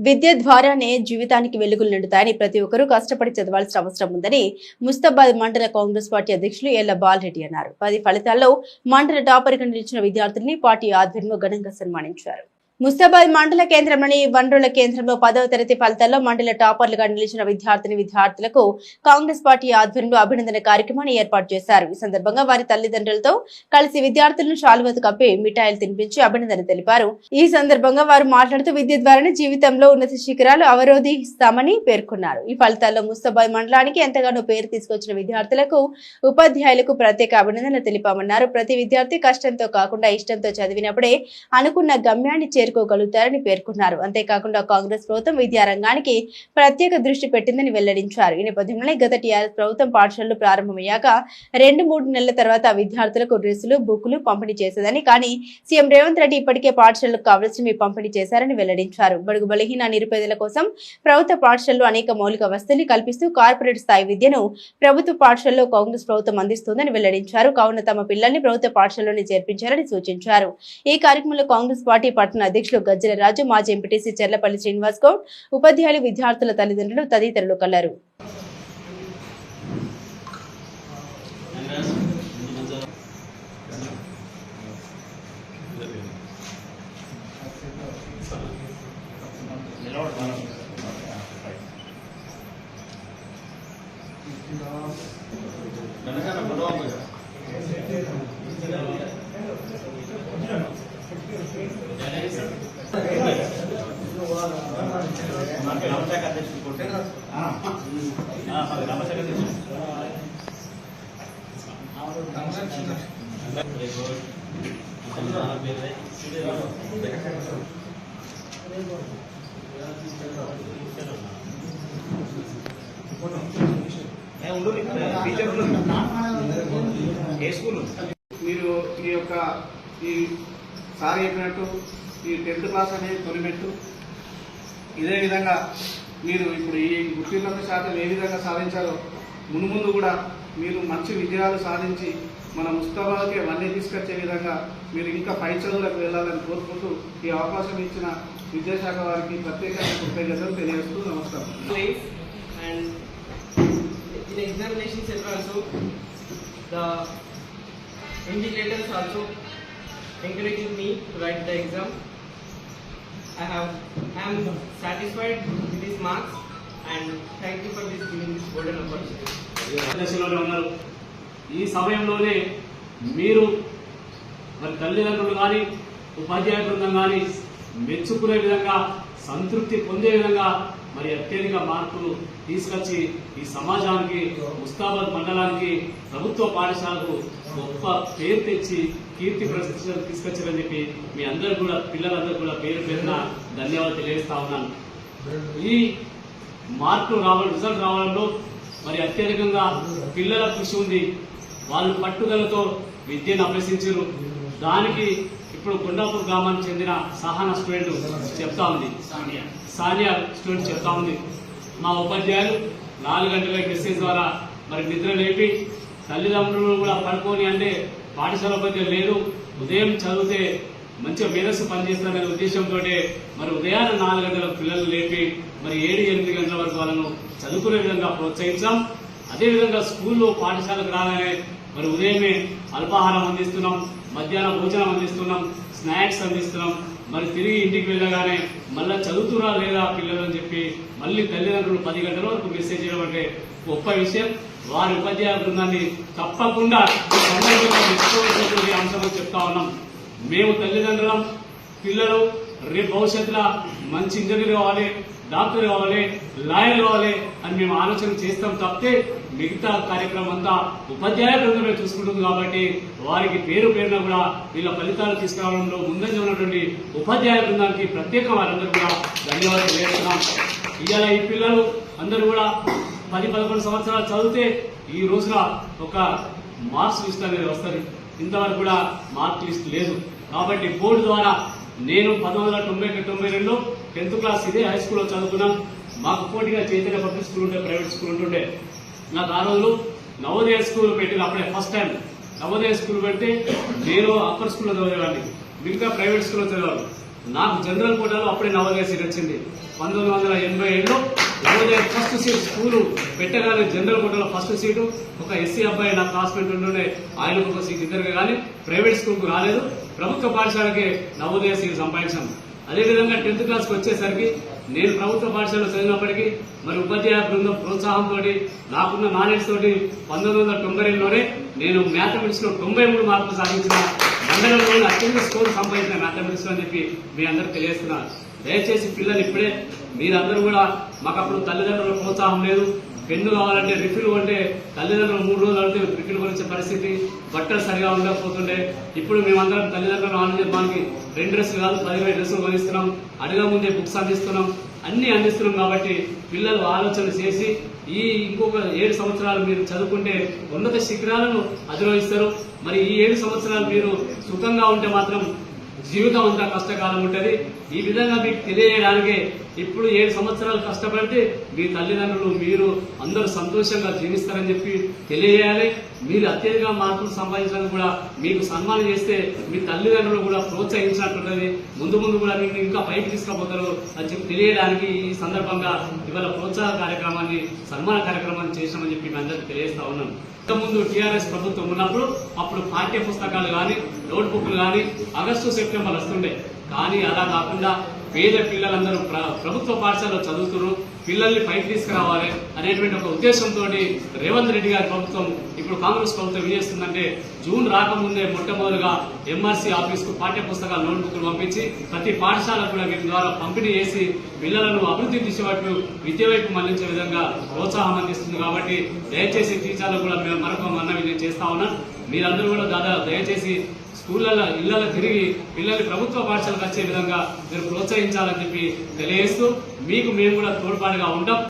విద్య ద్వారానే జీవితానికి వెలుగులు నిండుతాయని ప్రతి ఒక్కరూ కష్టపడి చదవాల్సిన అవసరం ఉందని ముస్తాబాద్ మండల కాంగ్రెస్ పార్టీ అధ్యక్షులు ఎల్ల బాలరెడ్డి అన్నారు. పది ఫలితాల్లో మండల టాపర్గా నిలిచిన విద్యార్థుల్ని పార్టీ ఆధ్వర్యంలో ఘనంగా సన్మానించారు. ముస్తాబాద్ మండల కేంద్రంలోని వనరుల కేంద్రంలో పదవ తరగతి ఫలితాల్లో మండల టాపర్లుగా నిలిచిన విద్యార్థిని విద్యార్థులకు కాంగ్రెస్ పార్టీ ఆధ్వర్యంలో అభినందన కార్యక్రమాన్ని ఏర్పాటు చేశారు. ఈ సందర్భంగా వారి తల్లిదండ్రులతో కలిసి విద్యార్థులను శాలువత కప్పి మిఠాయిలు తినిపించి అభినందన తెలిపారు. ఈ సందర్భంగా వారు మాట్లాడుతూ విద్య ద్వారానే జీవితంలో ఉన్నత శిఖరాలు అవరోధిస్తామని పేర్కొన్నారు. ఈ ఫలితాల్లో ముస్తాబాద్ మండలానికి ఎంతగానో పేరు తీసుకొచ్చిన విద్యార్థులకు ఉపాధ్యాయులకు ప్రత్యేక అభినందనలు తెలిపామన్నారు. ప్రతి విద్యార్థి కష్టంతో కాకుండా ఇష్టంతో చదివినప్పుడే అనుకున్న గమ్యాన్ని చేరుకోగలుగుతారని పేర్కొన్నారు. అంతేకాకుండా కాంగ్రెస్ ప్రభుత్వం విద్యారంగానికి ప్రత్యేక దృష్టి పెట్టిందని వెల్లడించారు. ఈ నేపథ్యంలో గత టీఆర్ఎస్ ప్రభుత్వం పాఠశాలలు ప్రారంభమయ్యాక రెండు మూడు నెలల తర్వాత విద్యార్థులకు డ్రెస్సులు బుక్కులు పంపిణీ చేసేదని కానీ సీఎం రేవంత్ రెడ్డి ఇప్పటికే పాఠశాలకు కావలసినవి పంపిణీ చేశారని వెల్లడించారు. బడుగు బలహీన నిరుపేదల కోసం ప్రభుత్వ పాఠశాలలు అనేక మౌలిక వసతులు కల్పిస్తూ కార్పొరేట్ స్థాయి విద్యను ప్రభుత్వ పాఠశాలలో కాంగ్రెస్ ప్రభుత్వం అందిస్తోందని వెల్లడించారు. కావున తమ పిల్లల్ని ప్రభుత్వ పాఠశాలలోనే చేర్పించాలని సూచించారు. ఈ కార్యక్రమంలో కాంగ్రెస్ పార్టీ పట్టణ అధ్యక్షులు గజ్జల రాజు మాజీ ఎంపీటీసీ చెర్లపల్లి శ్రీనివాస్ గౌడ్ ఉపాధ్యాయులు విద్యార్థుల తల్లిదండ్రులు తదితరులు కలరు ఏ స్కూల్ మీరు ఈ యొక్క ఈ సార్ చెప్పినట్టు ఈ టెన్త్ క్లాస్ అనేది తొలిమెట్టు. ఇదే విధంగా మీరు ఇప్పుడు ఈ ఉత్తీర్ణత శాతం ఏ విధంగా సాధించారో మున్ముందు కూడా మీరు మంచి విజయాలు సాధించి మన ఉత్సవాలకి అవన్నీ తీసుకొచ్చే విధంగా మీరు ఇంకా పై చదువులకు వెళ్ళాలని కోరుకుంటూ ఈ అవకాశం ఇచ్చిన విద్యాశాఖ వారికి ప్రత్యేకంగా కృతజ్ఞతలు తెలియజేస్తూ నమస్కారం. Indicators also encouraging me to write the exam I have I'm satisfied with this marks and thank you దశలోనే ఉన్నారు. ఈ సమయంలోనే మీరు మరి తల్లిదండ్రులు కానీ ఉపాధ్యాయ బృందం కానీ మెచ్చుకునే విధంగా సంతృప్తి పొందే విధంగా మరి అత్యధిక మార్కులు తీసుకొచ్చి ఈ సమాజానికి ముస్తాబాద్ మండలానికి ప్రభుత్వ పాఠశాలకు గొప్ప పేరు తెచ్చి కీర్తి ప్రతిష్టలు తీసుకొచ్చారని చెప్పి మీ అందరు కూడా పిల్లలందరూ కూడా పేరు పేరున ధన్యవాదాలు తెలియజేస్తా ఉన్నాను. ఈ మార్కులు రావడం రిజల్ట్ రావడంలో మరి అత్యధికంగా పిల్లల కృషి ఉంది వాళ్ళు పట్టుదలతో విద్యను అభ్యసించారు. దానికి ఇప్పుడు కొండాపూర్ గ్రామానికి చెందిన సహానా స్టూడెంట్ చెప్తా ఉంది. సానియా. స్టూడెంట్ చెప్తా ఉంది. మా ఉపాధ్యాయులు నాలుగు గంటల మెసేజ్ ద్వారా మరి నిద్ర లేపి తల్లిదండ్రులు కూడా పడుకొని అంటే పాఠశాల ఉపాధ్యాయులు లేదు ఉదయం చదివితే మంచిగా మేధస్సు పనిచేస్తారనే ఉద్దేశంతో మరి ఉదయాన్నే నాలుగు గంటలకు పిల్లలు లేపి మరి ఏడు ఎనిమిది గంటల వరకు వాళ్ళను చదువుకునే విధంగా ప్రోత్సహించాం. అదేవిధంగా స్కూల్లో పాఠశాలకు రాగానే మరి ఉదయమే అల్పాహారం అందిస్తున్నాం మధ్యాహ్నం భోజనం అందిస్తున్నాం స్నాక్స్ అందిస్తున్నాం. మరి తిరిగి ఇంటికి వెళ్ళగానే మళ్ళీ చదువుతురా లేదా పిల్లలు అని చెప్పి మళ్ళీ తల్లిదండ్రులు పది గంటల వరకు మెసేజ్ చేయడం అంటే గొప్ప విషయం. వారి ఉపాధ్యాయ బృందాన్ని తప్పకుండా అంశం అని చెప్తా ఉన్నాం. మేము తల్లిదండ్రులం పిల్లలు రేపు భవిష్యత్తులో మంచి ఇంజనీర్ కావాలి డాక్టర్ కావాలి లాయర్ కావాలి అని మేము ఆలోచన చేస్తాం తప్పితే మిగతా కార్యక్రమం అంతా ఉపాధ్యాయ బృందమే చూసుకుంటుంది కాబట్టి వారికి పేరు పేరున కూడా వీళ్ళ ఫలితాలు తీసుకురావడంలో ముందంజ ఉన్నటువంటి ఉపాధ్యాయ బృందానికి ప్రత్యేక వారందరూ కూడా ధన్యవాదాలు చేస్తున్నాం ఇవాళ ఈ పిల్లలు అందరూ కూడా పది పదకొండు సంవత్సరాలు చదివితే ఈ రోజున ఒక మార్క్స్ లిస్ట్ అనేది వస్తారు ఇంతవరకు కూడా మార్క్ లిస్ట్ లేదు. కాబట్టి బోర్డు ద్వారా నేను పంతొమ్మిది వందల తొంభై తొంభై రెండులో టెన్త్ క్లాస్ ఇదే హై స్కూల్లో చదువుకున్నాం. మాకు పోటీగా చైతన్య పబ్లిక్ స్కూల్ ఉండే ప్రైవేట్ స్కూల్ ఉంటుండే నాకు ఆ రోజులు నవోదయ స్కూల్ పెట్టిన అప్పుడే ఫస్ట్ టైం నవోదయ స్కూల్ పెడితే నేను అప్పర్ స్కూల్లో చదివేవాడిని. మిగతా ప్రైవేట్ స్కూల్లో చదివాను నాకు జనరల్ కోటాలో అప్పుడే నవోదయ సీట్ వచ్చింది. పంతొమ్మిది వందల ఎనభై ఏడులో నవోదయ ఫస్ట్ సీట్ స్కూలు పెట్టగానే జనరల్ కోటలో ఫస్ట్ సీటు ఒక ఎస్సీ అబ్బాయి నా క్లాస్మేట్ ఉండే ఆయనకు ఒక సీట్ ఇద్దరికి కానీ ప్రైవేట్ స్కూల్కు రాలేదు. ప్రభుత్వ పాఠశాలకే నవోదయ సీట్ సంపాదించాం. అదేవిధంగా టెన్త్ క్లాస్కి వచ్చేసరికి నేను ప్రభుత్వ పాఠశాలలో చదివినప్పటికీ మరి ఉపాధ్యాయ బృందం ప్రోత్సాహంతో నాకున్న నాలెడ్జ్ తోటి పంతొమ్మిది వందల తొంభై రెండులోనే నేను మ్యాథమెటిక్స్లో తొంభై మూడు మార్కులు సాధించిన మండలంలోని అత్యంత స్కోర్ సంపాదించిన మ్యాథమెటిక్స్ అని చెప్పి మీ అందరికి తెలియజేస్తున్నారు. దయచేసి పిల్లలు ఇప్పుడే మీరందరూ కూడా మాకు అప్పుడు తల్లిదండ్రుల ప్రోత్సాహం లేదు. పెన్ను కావాలంటే రిఫిల్ కొంటే తల్లిదండ్రులు మూడు రోజులు అంటే రిఫిల్ కొనిచ్చే పరిస్థితి బట్టలు సరిగా ఉండకపోతుండే. ఇప్పుడు మేమందరం తల్లిదండ్రులు ఆనందించడానికి రెండు డ్రెస్సులు కాదు పదివేల డ్రెస్సులు కొనిస్తున్నాం. అడగ ముందే బుక్స్ అందిస్తున్నాం. అన్నీ అందిస్తున్నాం కాబట్టి పిల్లలు ఆలోచన చేసి ఈ ఇంకొక ఏడు సంవత్సరాలు మీరు చదువుకుంటే ఉన్నత శిఖరాలను అధిరోహిస్తారు. మరి ఈ ఏడు సంవత్సరాలు మీరు సుఖంగా ఉంటే మాత్రం జీవితం అంతా కష్టకాలం ఉంటుంది. ఈ విధంగా మీకు తెలియజేయడానికే ఇప్పుడు ఏడు సంవత్సరాలు కష్టపడితే మీ తల్లిదండ్రులు మీరు అందరూ సంతోషంగా జీవిస్తారని చెప్పి తెలియజేయాలి. మీరు అత్యధిక మార్కులు సంపాదించడానికి కూడా మీకు సన్మానం చేస్తే మీ తల్లిదండ్రులు కూడా ప్రోత్సహించినట్టుంటది. ముందు ముందు కూడా మీకు ఇంకా పైకి తీసుకుపోతారు అని చెప్పి తెలియడానికి ఈ సందర్భంగా ఇవాళ ప్రోత్సాహ కార్యక్రమాన్ని సన్మాన కార్యక్రమాన్ని చేసామని చెప్పి మీ అందరికీ తెలియజేస్తా ఉన్నాను. ఇంతకుముందు టీఆర్ఎస్ ప్రభుత్వం ఉన్నప్పుడు అప్పుడు పాఠ్య పుస్తకాలు కానీ నోట్బుక్లు కానీ ఆగస్టు సెప్టెంబర్ వస్తుండే కానీ అలా కాకుండా పేద పిల్లలందరూ ప్ర- ప్రభుత్వ పాఠశాలలో చదువుతున్నారు. పిల్లల్ని పైకి తీసుకురావాలి అనేటువంటి ఒక ఉద్దేశంతో రేవంత్ రెడ్డి గారి ప్రభుత్వం ఇప్పుడు కాంగ్రెస్ ప్రభుత్వం ఏం చేస్తుందంటే జూన్ రాకముందే మొట్టమొదటిగా ఎంఆర్సీ ఆఫీస్కు పాఠ్య పుస్తకాలు నోట్బుక్లు పంపించి ప్రతి పాఠశాలకు కూడా వీటి ద్వారా పంపిణీ చేసి పిల్లలను అభివృద్ధి దిశ వైపు విద్య వైపు మళ్ళించే విధంగా ప్రోత్సాహం అందిస్తుంది కాబట్టి దయచేసి టీచర్లు కూడా మేము మరొక మనవి నేను చేస్తా ఉన్నాను మీరందరూ కూడా దాదాపు దయచేసి స్కూళ్ళల్లో ఇళ్ళలో తిరిగి పిల్లల్ని ప్రభుత్వ పాఠశాలకు వచ్చే విధంగా మీరు ప్రోత్సహించాలని చెప్పి తెలియజేస్తూ మీకు మేము కూడా తోడ్పాటుగా ఉంటాం.